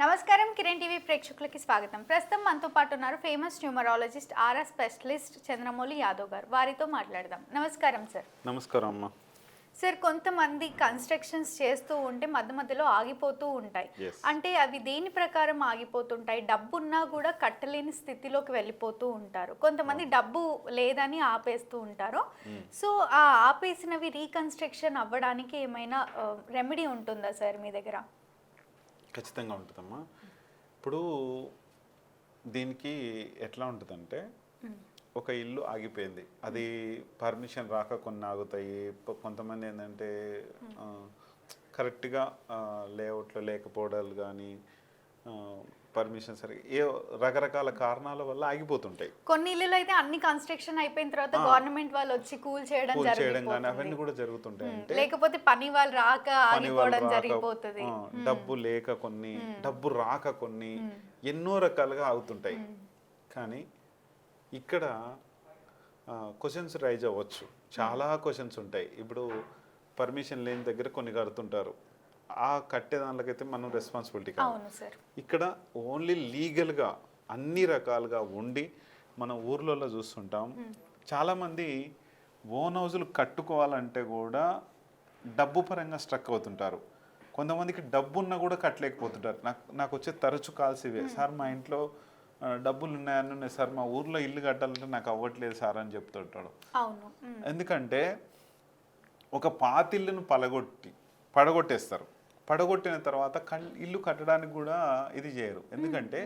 నమస్కారం కిరణ్ టీవీ ప్రేక్షకులకి స్వాగతం. ప్రస్తుతం మనతో పాటు ఉన్నారు famous numerologist RR specialist Chandramouli Yadav garu. వారితో మాట్లాడదాం. నమస్కారం సార్. నమస్కారం అమ్మ. సార్ కొంతమంది కన్స్ట్రక్షన్స్ చేస్తూ ఉంటే మధ్య మధ్యలో ఆగిపోతూ ఉంటాయి. అంటే అవి దేని ప్రకారం ఆగిపోతుంటాయి? డబ్బు ఉన్నా కూడా కట్టలేని స్థితిలోకి వెళ్ళిపోతూ ఉంటారు. కొంతమంది డబ్బు లేదని ఆపేస్తూ ఉంటారు. సో ఆ ఆపేసినవి రీకన్స్ట్రక్షన్ అవ్వడానికి ఏమైనా రెమెడీ ఉంటుందా సార్ మీ దగ్గర? ఖచ్చితంగా ఉంటుందమ్మా. ఇప్పుడు దీనికి ఎట్లా ఉంటుందంటే ఒక ఇల్లు ఆగిపోయింది. అది పర్మిషన్ రాక కొన్ని ఆగుతాయి. కొంతమంది ఏంటంటే కరెక్ట్గా లేఅవుట్లో లేకపోవడాలు కానీ పర్మిషన్ సరే ఏ రకరకాల కారణాల వల్ల ఆగిపోతుంటాయి. కొన్ని ఇల్లులు అయితే అన్ని కన్స్ట్రక్షన్ అయిపోయిన తర్వాత గవర్నమెంట్ వాళ్ళు వచ్చి కూల్ చేయడం కూల్ చేయడం కానీ అవన్నీ కూడా జరుగుతుంటాయి లేకపోతే పని వాళ్ళు రాక ఆగిపోవడం జరిగిపోతుంది. డబ్బు లేక కొన్ని డబ్బు రాక కొన్ని ఎన్నో రకాలుగా అవుతుంటాయి కానీ ఇక్కడ క్వశ్చన్స్ రైజ్ అవ్వచ్చు. చాలా క్వశ్చన్స్ ఉంటాయి. ఇప్పుడు పర్మిషన్ లేని దగ్గర కొన్ని కడుతుంటారు. ఆ కట్టే దానికైతే మనం రెస్పాన్సిబిలిటీ కాదు ఇక్కడ ఓన్లీ లీగల్గా అన్ని రకాలుగా ఉండి మన ఊర్లలో చూస్తుంటాం. చాలామంది ఓన్ హౌజులు కట్టుకోవాలంటే కూడా డబ్బు పరంగా స్ట్రక్ అవుతుంటారు. కొంతమందికి డబ్బు ఉన్నా కూడా కట్టలేకపోతుంటారు. నాకు నాకు వచ్చే తరచు కాల్స్ ఇవే. సార్ మా ఇంట్లో డబ్బులు ఉన్నాయని ఉన్నాయి. సార్ మా ఊర్లో ఇల్లు కట్టాలంటే నాకు అవ్వట్లేదు సార్ అని చెప్తుంటాడు. ఎందుకంటే ఒక పాతిల్లును పలగొట్టి పడగొట్టేస్తారు. పడగొట్టిన తర్వాత ఇల్లు కట్టడానికి కూడా ఇది చేయరు. ఎందుకంటే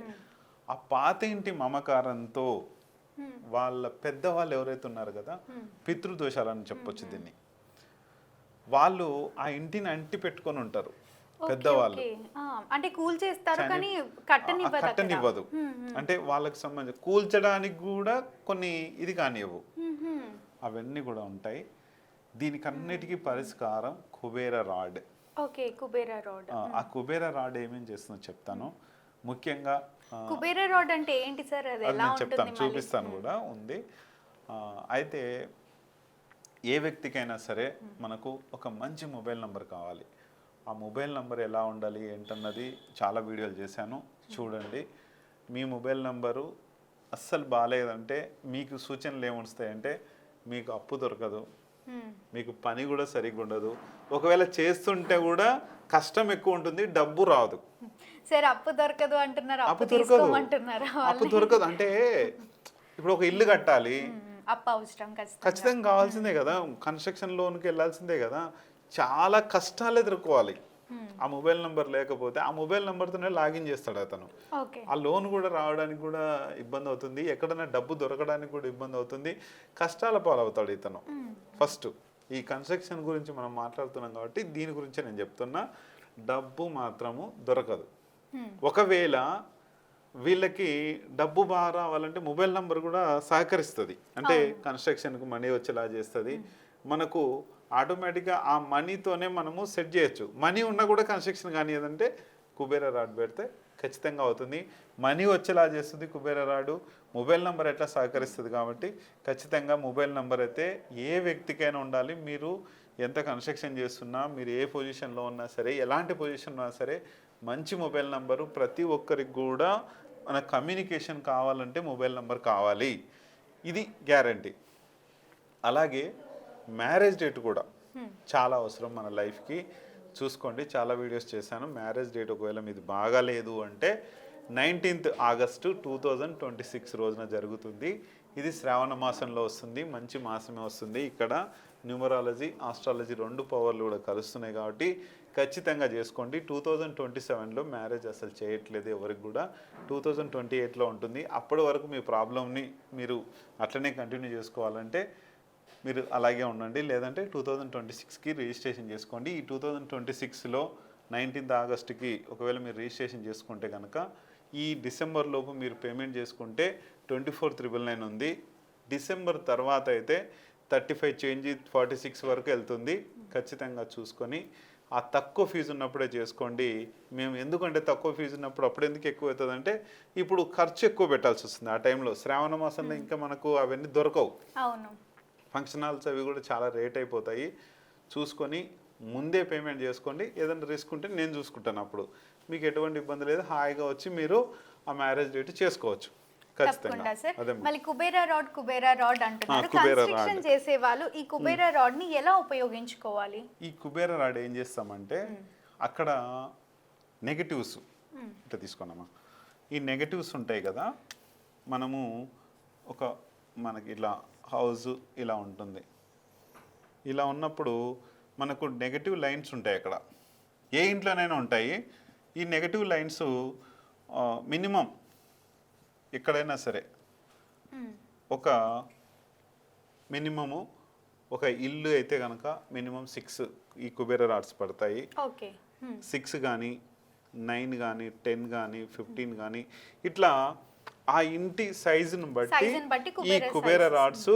ఆ పాత ఇంటి మమకారంతో వాళ్ళ పెద్దవాళ్ళు ఎవరైతే ఉన్నారు కదా పితృదోషాలని చెప్పొచ్చు దీన్ని. వాళ్ళు ఆ ఇంటిని అంటి పెట్టుకొని ఉంటారు పెద్దవాళ్ళు. అంటే కూల్ చేస్తారు కానీ కట్టనివ్వదు అంటే వాళ్ళకి సంబంధించి కూల్చడానికి కూడా కొన్ని ఇది ఉమ్. అవన్నీ కూడా ఉంటాయి. దీనికి అన్నిటికీ పరిష్కారం Kubera rod. Okay Kubera road. ఆ, కుబేర రాడ్ ఏమేం చేస్తుందో చెప్తాను. ముఖ్యంగా కుబేరా రోడ్ అంటే ఏంటి సార్? అది ఎలా చెప్తాను? చూపిస్తాను కూడా ఉంది. అయితే ఏ వ్యక్తికైనా సరే మనకు ఒక మంచి మొబైల్ నంబర్ కావాలి. ఆ మొబైల్ నంబర్ ఎలా ఉండాలి ఏంటన్నది చాలా వీడియోలు చేశాను చూడండి. మీ మొబైల్ నంబరు అస్సలు బాగాలేదంటే మీకు సూచనలు ఏమొస్తాయంటే మీకు అప్పు దొరకదు. మీకు పని కూడా సరిగ్గా ఉండదు. ఒకవేళ చేస్తుంటే కూడా కష్టం ఎక్కువ ఉంటుంది డబ్బు రాదు. సార్ అప్పు దొరకదు అంటున్నారు అప్పు దొరకదు. తీసుకోమంటున్నారా అప్పు దొరకదు. అంటే ఇప్పుడు ఒక ఇల్లు కట్టాలి. ఉమ్, అప్పు అవసరం ఖచ్చితంగా కావాల్సిందే కదా. కన్స్ట్రక్షన్ లోన్కి వెళ్ళాల్సిందే కదా. చాలా కష్టాలు ఎదుర్కోవాలి. ఆ మొబైల్ నెంబర్ లేకపోతే ఆ మొబైల్ నెంబర్తోనే లాగిన్ చేస్తాడు అతను. ఆ లోన్ కూడా రావడానికి కూడా ఇబ్బంది అవుతుంది. ఎక్కడైనా డబ్బు దొరకడానికి కూడా ఇబ్బంది అవుతుంది. కష్టాల పాలవుతాడు ఇతను. ఫస్ట్ ఈ కన్స్ట్రక్షన్ గురించి మనం మాట్లాడుతున్నాం కాబట్టి దీని గురించి నేను చెప్తున్నా. డబ్బు మాత్రము దొరకదు. ఒకవేళ వీళ్ళకి డబ్బు బాగా రావాలంటే మొబైల్ నంబర్ కూడా సహకరిస్తుంది. అంటే కన్స్ట్రక్షన్కి మనీ వచ్చేలా చేస్తుంది. మనకు ఆటోమేటిక్గా ఆ మనీతోనే మనము సెట్ చేయొచ్చు. మనీ ఉన్నా కూడా కన్స్ట్రక్షన్ కానీ ఏదంటే కుబేర రాడ్ పెడితే ఖచ్చితంగా అవుతుంది. మనీ వచ్చేలా చేస్తుంది కుబేర రాడు. మొబైల్ నెంబర్ ఎట్లా సహకరిస్తుంది కాబట్టి ఖచ్చితంగా మొబైల్ నెంబర్ అయితే ఏ వ్యక్తికైనా ఉండాలి. మీరు ఎంత కన్స్ట్రక్షన్ చేస్తున్నా మీరు ఏ పొజిషన్లో ఉన్నా సరే ఎలాంటి పొజిషన్ ఉన్నా సరే మంచి మొబైల్ నెంబరు ప్రతి ఒక్కరికి కూడా మన కమ్యూనికేషన్ కావాలంటే మొబైల్ నెంబర్ కావాలి. ఇది గ్యారంటీ. అలాగే మ్యారేజ్ డేట్ కూడా చాలా అవసరం మన లైఫ్కి. చూసుకోండి చాలా వీడియోస్ చేశాను. మ్యారేజ్ డేట్ ఒకవేళ మీది బాగాలేదు అంటే nineteenth August two thousand twenty six రోజున జరుగుతుంది. ఇది శ్రావణ మాసంలో వస్తుంది మంచి మాసమే వస్తుంది. ఇక్కడ న్యూమరాలజీ ఆస్ట్రాలజీ రెండు పవర్లు కూడా కలుస్తున్నాయి కాబట్టి ఖచ్చితంగా చేసుకోండి. టూ థౌజండ్ ట్వంటీ సెవెన్లో మ్యారేజ్ అసలు చేయట్లేదు ఎవరికి కూడా. టూ థౌజండ్ ట్వంటీ ఎయిట్లో ఉంటుంది. అప్పటి వరకు మీ ప్రాబ్లమ్ని మీరు అట్లనే కంటిన్యూ చేసుకోవాలంటే మీరు అలాగే ఉండండి. లేదంటే టూ థౌజండ్ ట్వంటీ సిక్స్కి రిజిస్ట్రేషన్ చేసుకోండి. ఈ టూ థౌజండ్ ట్వంటీ సిక్స్లో నైన్టీన్త్ ఆగస్ట్కి ఒకవేళ మీరు రిజిస్ట్రేషన్ చేసుకుంటే కనుక ఈ డిసెంబర్ లోపు మీరు పేమెంట్ చేసుకుంటే ట్వంటీ ఫోర్ త్రిబుల్ నైన్ ఉంది. డిసెంబర్ తర్వాత అయితే thirty five change forty six వరకు వెళ్తుంది. ఖచ్చితంగా చూసుకొని ఆ తక్కువ ఫీజు ఉన్నప్పుడే చేసుకోండి. మేము ఎందుకంటే తక్కువ ఫీజు ఉన్నప్పుడు అప్పుడు ఎందుకు ఎక్కువ అవుతుంది అంటే ఇప్పుడు ఖర్చు ఎక్కువ పెట్టాల్సి వస్తుంది ఆ టైంలో. శ్రావణ మాసంలో ఇంకా మనకు అవన్నీ దొరకవు. అవును. ఫంక్షన్ హాల్స్ అవి కూడా చాలా రేట్ అయిపోతాయి. చూసుకొని ముందే పేమెంట్ చేసుకోండి. ఏదైనా రిస్క్ ఉంటే నేను చూసుకుంటాను అప్పుడు. మీకు ఎటువంటి ఇబ్బంది లేదు. హాయిగా వచ్చి మీరు ఆ మ్యారేజ్ డేట్ చేసుకోవచ్చు. ఖచ్చితంగా. తప్పకుండా సార్. అదే మళ్ళీ కుబేరా రాడ్ కుబేరా రాడ్ అంటున్నారు. ఆ, కుబేరా కన్స్ట్రక్షన్ రాడ్. చేసే వాళ్ళు ఈ కుబేరా రాడ్ని ఎలా ఉపయోగించుకోవాలి? ఈ కుబేర రాడ్ ఏం చేస్తామంటే అక్కడ నెగటివ్స్ ఇట్లా తీసుకున్నామా ఈ నెగటివ్స్ ఉంటాయి కదా. మనము ఒక మనకి ఇలా హౌస్ ఇలా ఉంటుంది. ఇలా ఉన్నప్పుడు మనకు నెగటివ్ లైన్స్ ఉంటాయి అక్కడ. ఏ ఇంట్లోనైనా ఉంటాయి. ఈ నెగటివ్ లైన్స్ మినిమం ఎక్కడైనా సరే. ఒక మినిమము ఒక ఇల్లు అయితే కనుక మినిమం సిక్స్ ఈ కుబేర రాడ్స్ పడతాయి. సిక్స్ కానీ నైన్ కానీ టెన్ కానీ ఫిఫ్టీన్ కానీ ఇట్లా ఆ ఇంటి సైజును బట్టి Size ని బట్టి ఈ కుబేర. రాడ్స్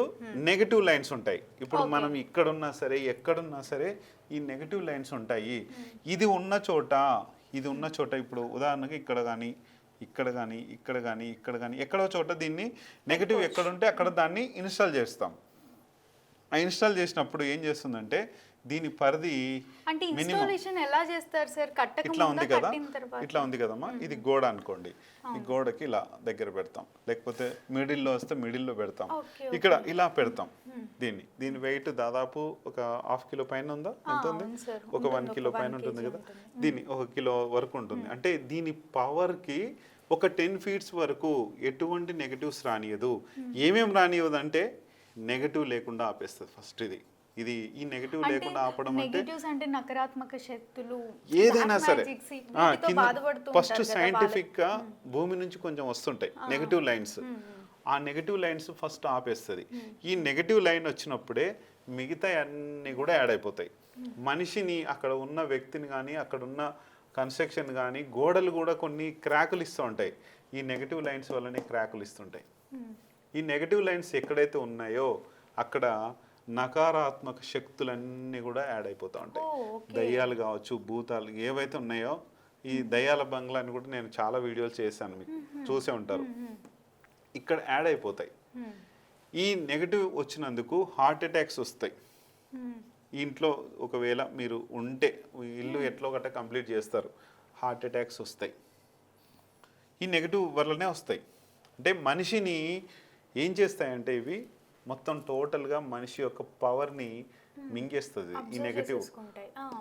నెగటివ్ లైన్స్ ఉంటాయి. ఇప్పుడు. మనం ఇక్కడున్నా సరే ఎక్కడున్నా సరే ఈ నెగటివ్ లైన్స్ ఉంటాయి. ఇది ఉన్న చోట ఇది ఉన్న చోట ఇప్పుడు ఉదాహరణకి ఇక్కడ కానీ ఇక్కడ కానీ ఇక్కడ కానీ ఇక్కడ కానీ ఎక్కడో చోట దీన్ని నెగటివ్ ఎక్కడ ఉంటే అక్కడ దాన్ని ఇన్స్టాల్ చేస్తాం. ఆ ఇన్స్టాల్ చేసినప్పుడు ఏం చేస్తుందంటే దీని పరిధి అంటే minimum. ఇన్స్టాలేషన్ ఎలా చేస్తారు సార్? కట్టక ఇట్లా ఉంది కదా? ఇట్లా ఉంది కదమ్మా? ఇది గోడ అనుకోండి. ఈ గోడకి ఇలా దగ్గర పెడతాం. లేకపోతే మిడిల్లో వస్తే మిడిల్లో పెడతాం. ఇక్కడ ఇలా పెడతాం దీన్ని. దీని వెయిట్ దాదాపు ఒక హాఫ్ కిలో పైన ఉందా? ఎంత ఉంది. ఒక వన్ కిలో పైన ఉంటుంది కదా? ఉంటుంది. దీని ఒక కిలో వరకు ఉంటుంది. అంటే దీని పవర్కి ఒక టెన్ ఫీట్స్ వరకు ఎటువంటి నెగటివ్స్ రానియదు. ఏమేం రానియదు అంటే నెగటివ్ లేకుండా ఆపేస్తుంది ఫస్ట్ ఇది. ఇది ఈ నెగటివ్ లేకుండా ఆపడం అంటే నెగటివ్స్ అంటే నకారాత్మక శక్తులు ఏదైనా సరే. ఫస్ట్ సైంటిఫిక్గా భూమి నుంచి కొంచెం వస్తుంటాయి నెగటివ్ లైన్స్. ఆ నెగటివ్ లైన్స్ ఫస్ట్ ఆపేస్తుంది. ఈ నెగటివ్ లైన్ వచ్చినప్పుడే మిగతా అన్ని కూడా యాడ్ అయిపోతాయి. మనిషిని అక్కడ ఉన్న వ్యక్తిని కానీ అక్కడ ఉన్న కన్స్ట్రక్షన్ కానీ గోడలు కూడా కొన్ని క్రాకులు ఇస్తూ ఉంటాయి. ఈ నెగటివ్ లైన్స్ వల్లనే క్రాకులు ఇస్తుంటాయి. ఈ నెగటివ్ లైన్స్ ఎక్కడైతే ఉన్నాయో అక్కడ నకారాత్మక శక్తులన్నీ కూడా యాడ్ అయిపోతూ ఉంటాయి. దయ్యాలు కావచ్చు భూతాలు ఏవైతే ఉన్నాయో ఈ దయ్యాల బంగ్లాని కూడా నేను చాలా వీడియోలు చేశాను మీకు. చూసే ఉంటారు. ఇక్కడ యాడ్ అయిపోతాయి. ఈ నెగటివ్ వచ్చినందుకు హార్ట్ అటాక్స్ వస్తాయి. ఇంట్లో ఒకవేళ మీరు ఉంటే ఇల్లు ఎట్లో గట్ట కంప్లీట్ చేస్తారు హార్ట్ అటాక్స్ వస్తాయి. ఈ నెగటివ్ వల్లనే వస్తాయి. అంటే మనిషిని ఏం చేస్తాయంటే ఇవి మొత్తం టోటల్గా మనిషి యొక్క పవర్ని మింగేస్తుంది ఈ నెగటివ్.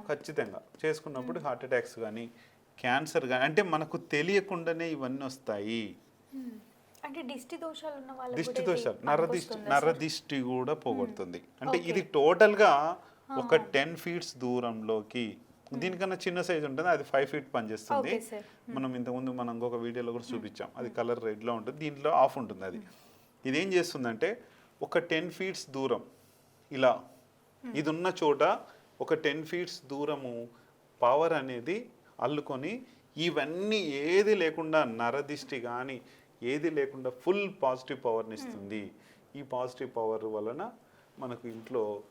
ఖచ్చితంగా. చేసుకున్నప్పుడు హార్ట్ అటాక్స్ కానీ క్యాన్సర్ కానీ అంటే మనకు తెలియకుండానే ఇవన్నీ వస్తాయి. అంటే దిష్టి దోషాలు ఉన్న దిష్టి దోషాలు నరదిష్టి? నరదిష్టి కూడా పోగొడుతుంది. అంటే. ఇది టోటల్గా ఒక టెన్ ఫీట్స్ దూరంలోకి దీనికన్నా చిన్న సైజ్ ఉంటుంది? అది ఫైవ్ ఫీట్ పనిచేస్తుంది. మనం ఇంతకుముందు మనం ఇంకొక వీడియోలో కూడా చూపించాం. అది కలర్ రెడ్లో ఉంటుంది దీంట్లో ఆఫ్ ఉంటుంది అది. ఇది ఏం చేస్తుందంటే ఒక టెన్ ఫీట్స్ దూరం. ఇలా. ఇది ఉన్న చోట ఒక టెన్ ఫీట్స్ దూరము పవర్ అనేది అల్లుకొని ఇవన్నీ ఏది లేకుండా నరదిష్టి కానీ ఏది లేకుండా ఫుల్ పాజిటివ్ పవర్ని ఇస్తుంది. ఈ పాజిటివ్ పవర్ వలన మనకు ఇంట్లో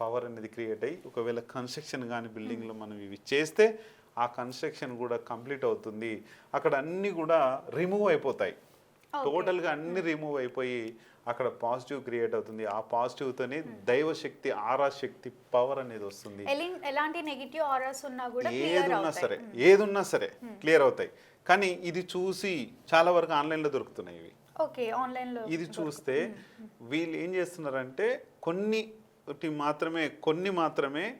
పవర్ అనేది క్రియేట్ అయ్యి ఒకవేళ కన్స్ట్రక్షన్ కానీ బిల్డింగ్లో మనం ఇవి చేస్తే ఆ కన్స్ట్రక్షన్ కూడా కంప్లీట్ అవుతుంది. అక్కడ అన్నీ కూడా రిమూవ్ అయిపోతాయి. టోటల్గా అన్ని రిమూవ్ అయిపోయి అక్కడ పాజిటివ్ క్రియేట్ అవుతుంది. ఆ పాజిటివ్తోనే దైవ శక్తి ఆరా శక్తి పవర్ అనేది వస్తుంది. ఎలి- ఎలాంటి నెగిటివ్ ఆరాస్ ఉన్నా కూడా ఏది క్లియర్ ఉన్నా అవుతాయి. సరే ఏది ఉన్నా సరే క్లియర్ అవుతాయి. కానీ ఇది చూసి చాలా వరకు ఆన్లైన్లో దొరుకుతున్నాయి ఇవి. ఓకే ఆన్లైన్లో ఇది చూస్తే వీళ్ళు ఏం చేస్తున్నారంటే కొన్ని మాత్రమే కొన్ని మాత్రమే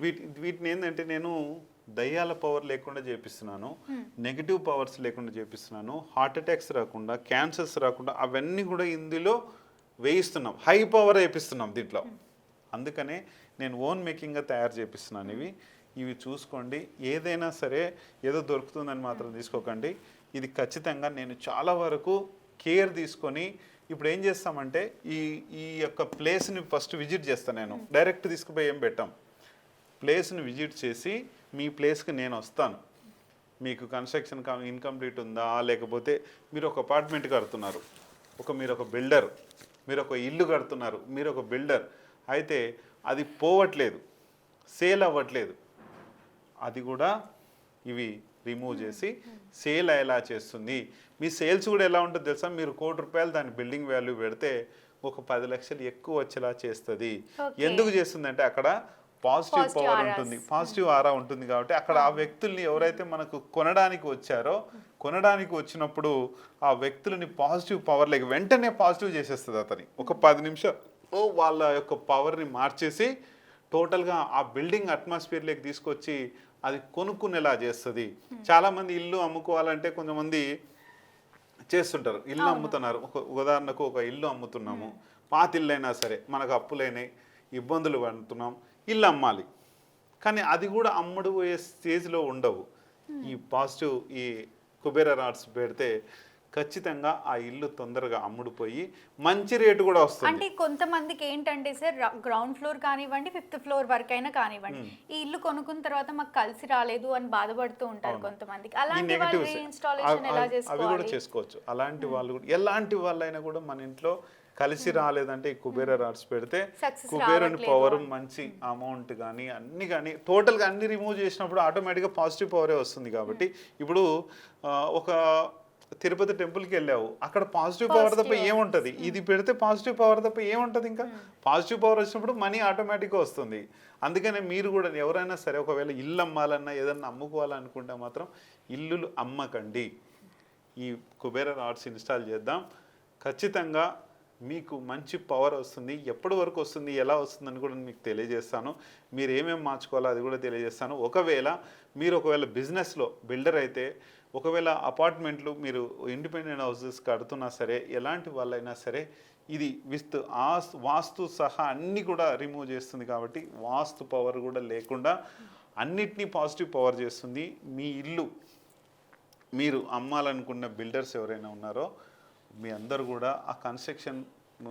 వీటి వీటిని ఏంటంటే నేను దయ్యాల పవర్ లేకుండా చేపిస్తున్నాను నెగిటివ్ పవర్స్ లేకుండా చేపిస్తున్నాను హార్ట్ అటాక్స్ రాకుండా క్యాన్సర్స్ రాకుండా అవన్నీ కూడా ఇందులో వేయిస్తున్నాం. హై పవర్ వేపిస్తున్నాం దీంట్లో. అందుకనే నేను ఓన్ మేకింగ్గా తయారు చేపిస్తున్నాను ఇవి. ఇవి చూసుకోండి. ఏదైనా సరే ఏదో దొరుకుతుందని మాత్రం తీసుకోకండి. ఇది ఖచ్చితంగా నేను చాలా వరకు కేర్ తీసుకొని ఇప్పుడు ఏం చేస్తామంటే ఈ ఈ యొక్క ప్లేస్ని ఫస్ట్ విజిట్ చేస్తాను నేను. డైరెక్ట్ తీసుకుపోయి ఏం పెట్టాం? ప్లేస్ని విజిట్ చేసి మీ ప్లేస్కి నేను వస్తాను. మీకు కన్స్ట్రక్షన్ ఇన్కంప్లీట్ ఉందా? లేకపోతే మీరు ఒక అపార్ట్మెంట్ కడుతున్నారు. ఒక మీరు ఒక బిల్డర్. మీరు ఒక ఇల్లు కడుతున్నారు. మీరు ఒక బిల్డర్. అయితే అది పోవట్లేదు. సేల్ అవ్వట్లేదు. అది కూడా ఇవి రిమూవ్ చేసి సేల్ అయ్యేలా చేస్తుంది. మీ సేల్స్ కూడా ఎలా ఉంటుంది తెలుసా? మీరు కోటి రూపాయలు దాని బిల్డింగ్ వాల్యూ పెడితే ఒక పది లక్షలు ఎక్కువ వచ్చేలా చేస్తుంది. ఎందుకు చేస్తుంది అంటే అక్కడ పాజిటివ్ పవర్. ఉంటుంది. పాజిటివ్ ఆరా ఉంటుంది కాబట్టి అక్కడ ఆ వ్యక్తుల్ని ఎవరైతే మనకు కొనడానికి వచ్చారో కొనడానికి వచ్చినప్పుడు ఆ వ్యక్తులని పాజిటివ్ పవర్ లేక వెంటనే పాజిటివ్ చేసేస్తుంది అతని. ఒక పది నిమిషాలు వాళ్ళ యొక్క పవర్ని మార్చేసి టోటల్గా ఆ బిల్డింగ్ అట్మాస్ఫియర్లోకి తీసుకొచ్చి అది కొనుక్కునేలా చేస్తుంది. చాలామంది ఇల్లు అమ్ముకోవాలంటే కొంతమంది చేస్తుంటారు. ఇల్లు అమ్ముతున్నారు. ఒక ఉదాహరణకు ఒక ఇల్లు అమ్ముతున్నాము. పాత ఇల్లు అయినా సరే మనకు అప్పులైనాయి ఇబ్బందులు పడుతున్నాం. ఇల్లు అమ్మాలి. కానీ అది కూడా అమ్ముడు పోయే స్టేజ్లో ఉండవు. ఈ పాజిటివ్ ఈ కుబేర రాడ్స్ పెడితే ఖచ్చితంగా ఆ ఇల్లు తొందరగా అమ్ముడుపోయి మంచి రేటు కూడా వస్తుంది. అంటే కొంతమందికి ఏంటంటే సార్ గ్రౌండ్ ఫ్లోర్ కానివ్వండి ఫిఫ్త్ ఫ్లోర్ వరకు అయినా కానివ్వండి ఈ ఇల్లు కొనుక్కున్న తర్వాత మాకు కలిసి రాలేదు అని బాధపడుతూ ఉంటారు కొంతమందికి. అలాంటి వాళ్ళు ఇన్స్టాలేషన్ ఎలా అవి కూడా చేసుకోవచ్చు. అలాంటి వాళ్ళు కూడా ఎలాంటి వాళ్ళైనా కూడా మన ఇంట్లో కలిసి రాలేదంటే ఈ కుబేర రాడ్స్ పెడితే కుబేరుని పవర్ మంచి అమౌంట్ కానీ అన్ని కానీ టోటల్గా అన్ని రిమూవ్ చేసినప్పుడు ఆటోమేటిక్గా పాజిటివ్ పవరే వస్తుంది కాబట్టి ఇప్పుడు ఒక తిరుపతి టెంపుల్కి వెళ్ళావు. అక్కడ పాజిటివ్ పవర్ తప్ప ఏముంటది? ఇది పెడితే పాజిటివ్ పవర్ తప్ప ఏముంటది ఇంకా? పాజిటివ్ పవర్ వచ్చినప్పుడు మనీ ఆటోమేటిక్గా వస్తుంది. అందుకనే మీరు కూడా ఎవరైనా సరే ఒకవేళ ఇల్లు అమ్మాలన్నా ఏదన్నా అమ్ముకోవాలనుకుంటే మాత్రం ఇల్లులు అమ్మకండి. ఈ కుబేర రాడ్స్ ఇన్స్టాల్ చేద్దాం. ఖచ్చితంగా మీకు మంచి పవర్ వస్తుంది ఎప్పటి వరకు వస్తుంది ఎలా వస్తుందని కూడా మీకు తెలియజేస్తాను. మీరు ఏమేమి మార్చుకోవాలో అది కూడా తెలియజేస్తాను. ఒకవేళ మీరు ఒకవేళ బిజినెస్లో బిల్డర్ అయితే ఒకవేళ అపార్ట్మెంట్లు మీరు ఇండిపెండెంట్ హౌసెస్ కడుతున్నా సరే ఎలాంటి వాళ్ళైనా సరే ఇది విత్ ఆ వాస్తు సహా అన్నీ కూడా రిమూవ్ చేస్తుంది కాబట్టి వాస్తు పవర్ కూడా లేకుండా అన్నిటినీ పాజిటివ్ పవర్ చేస్తుంది. మీ ఇల్లు మీరు అమ్మాలనుకున్న బిల్డర్స్ ఎవరైనా ఉన్నారో మీ అందరు కూడా ఆ కన్స్ట్రక్షన్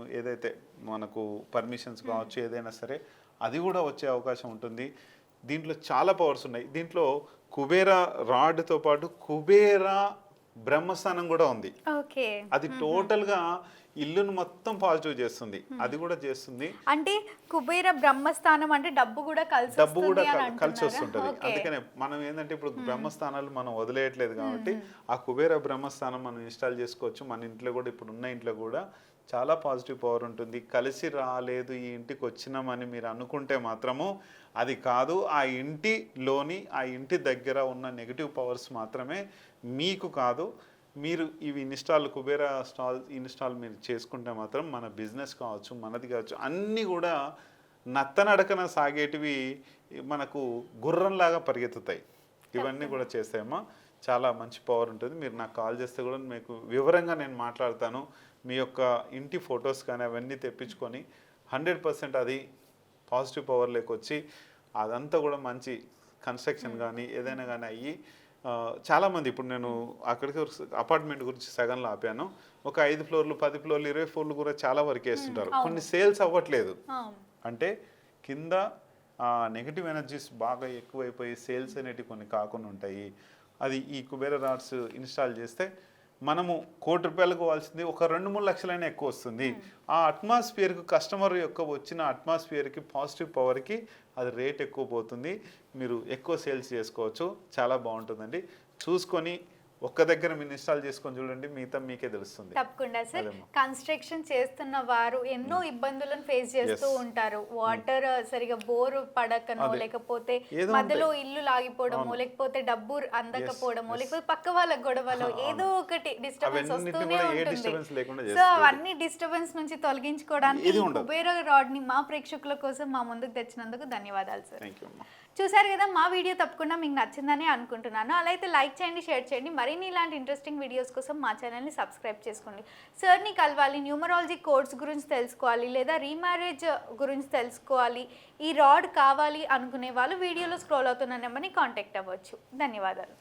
ఏదైతే మనకు పర్మిషన్స్ కావచ్చు ఏదైనా సరే అది కూడా వచ్చే అవకాశం ఉంటుంది. దీంట్లో చాలా పవర్స్ ఉన్నాయి. దీంట్లో కుబేరా రాడ్తో పాటు కుబేరా బ్రహ్మస్థానం కూడా ఉంది. అది టోటల్గా ఇల్లును మొత్తం పాజిటివ్ చేస్తుంది. అది కూడా చేస్తుంది. అంటే కుబేర బ్రహ్మస్థానం అంటే డబ్బు కూడా కలిసి డబ్బు కూడా కలిసి? వస్తుంటది. అందుకనే మనం ఏంటంటే ఇప్పుడు బ్రహ్మస్థానాలు మనం వదిలేయట్లేదు కాబట్టి ఆ కుబేర బ్రహ్మస్థానం మనం ఇన్స్టాల్ చేసుకోవచ్చు. మన ఇంట్లో కూడా ఇప్పుడు ఉన్న ఇంట్లో కూడా చాలా పాజిటివ్ పవర్ ఉంటుంది. కలిసి రాలేదు ఈ ఇంటికి వచ్చినామని మీరు అనుకుంటే మాత్రము అది కాదు. ఆ ఇంటిలోని ఆ ఇంటి దగ్గర ఉన్న నెగిటివ్ పవర్స్ మాత్రమే మీకు కాదు. మీరు ఇవి ఇన్స్టాల్ కుబేరా స్టాల్ ఇన్స్టాల్ మీరు చేసుకుంటే మాత్రం మన బిజినెస్ కావచ్చు మనది కావచ్చు అన్నీ కూడా నత్తనడకన సాగేటివి మనకు గుర్రంలాగా పరిగెత్తుతాయి. ఇవన్నీ కూడా చేస్తాయమ్మా. చాలా మంచి పవర్ ఉంటుంది. మీరు నాకు కాల్ చేస్తే కూడా మీకు వివరంగా నేను మాట్లాడతాను. మీ యొక్క ఇంటి ఫొటోస్ కానీ అవన్నీ తెప్పించుకొని హండ్రెడ్ పర్సెంట్ అది పాజిటివ్ పవర్ వచ్చి అదంతా కూడా మంచి కన్స్ట్రక్షన్ కానీ ఏదైనా కానీ అయ్యి చాలామంది ఇప్పుడు నేను అక్కడికి అపార్ట్మెంట్ గురించి సగంలో ఆపాను. ఒక ఐదు ఫ్లోర్లు పది ఫ్లోర్లు ఇరవై ఫ్లోర్లు కూడా చాలా వరకు వేస్తుంటారు. కొన్ని సేల్స్ అవ్వట్లేదు. అంటే కింద నెగిటివ్ ఎనర్జీస్ బాగా ఎక్కువైపోయి సేల్స్ అనేటివి కొన్ని కాకుండా ఉంటాయి. అది ఈ కుబేర రాడ్స్ ఇన్స్టాల్ చేస్తే మనము కోటి రూపాయలకు కావాల్సింది ఒక రెండు మూడు లక్షలైనా ఎక్కువ వస్తుంది. ఆ అట్మాస్ఫియర్కి కస్టమర్ యొక్క వచ్చిన అట్మాస్ఫియర్కి పాజిటివ్ పవర్కి అది రేట్ ఎక్కువ పోతుంది. మీరు ఎక్కువ సేల్స్ చేసుకోవచ్చు. చాలా బాగుంటుందండి. చూసుకొని ఒక్క దగ్గర మీరు ఇన్స్టాల్ చేసుకొని చూడండి మిగతా మీకే తెలుస్తుంది తప్పకుండా సార్. కన్స్ట్రక్షన్ చేస్తున్న వారు ఎన్నో ఇబ్బందులను ఫేస్ చేస్తూ. ఉంటారు వాటర్ సరిగా బోర్ పడకనో. లేకపోతే మధ్యలో ఇల్లు లాగిపోవడమో. లేకపోతే డబ్బు అందకపోవడమో. లేకపోతే పక్క వాళ్ళ గొడవలో ఏదో ఒకటి డిస్టర్బెన్స్ వస్తూనే ఉంటుంది సో అవన్నీ డిస్టర్బెన్స్ నుంచి తొలగించుకోవడానికి. కుబేర రాడ్ని మా ప్రేక్షకుల కోసం మా ముందుకు తెచ్చినందుకు ధన్యవాదాలు సార్ చూసారు కదా మా వీడియో తప్పకుండా మీకు నచ్చిందని అనుకుంటున్నాను. అలా అయితే లైక్ చేయండి షేర్ చేయండి. మరిన్ని ఇలాంటి ఇంట్రెస్టింగ్ వీడియోస్ కోసం మా ఛానల్ని సబ్స్క్రైబ్ చేసుకోండి. సార్ని కలవాలి న్యూమరాలజీ కోర్స్ గురించి తెలుసుకోవాలి లేదా రీమ్యారేజ్ గురించి తెలుసుకోవాలి ఈ రాడ్ కావాలి అనుకునే వాళ్ళు వీడియోలో స్క్రోల్ అవుతున్న నెంబర్ని కాంటాక్ట్ అవ్వచ్చు. ధన్యవాదాలు.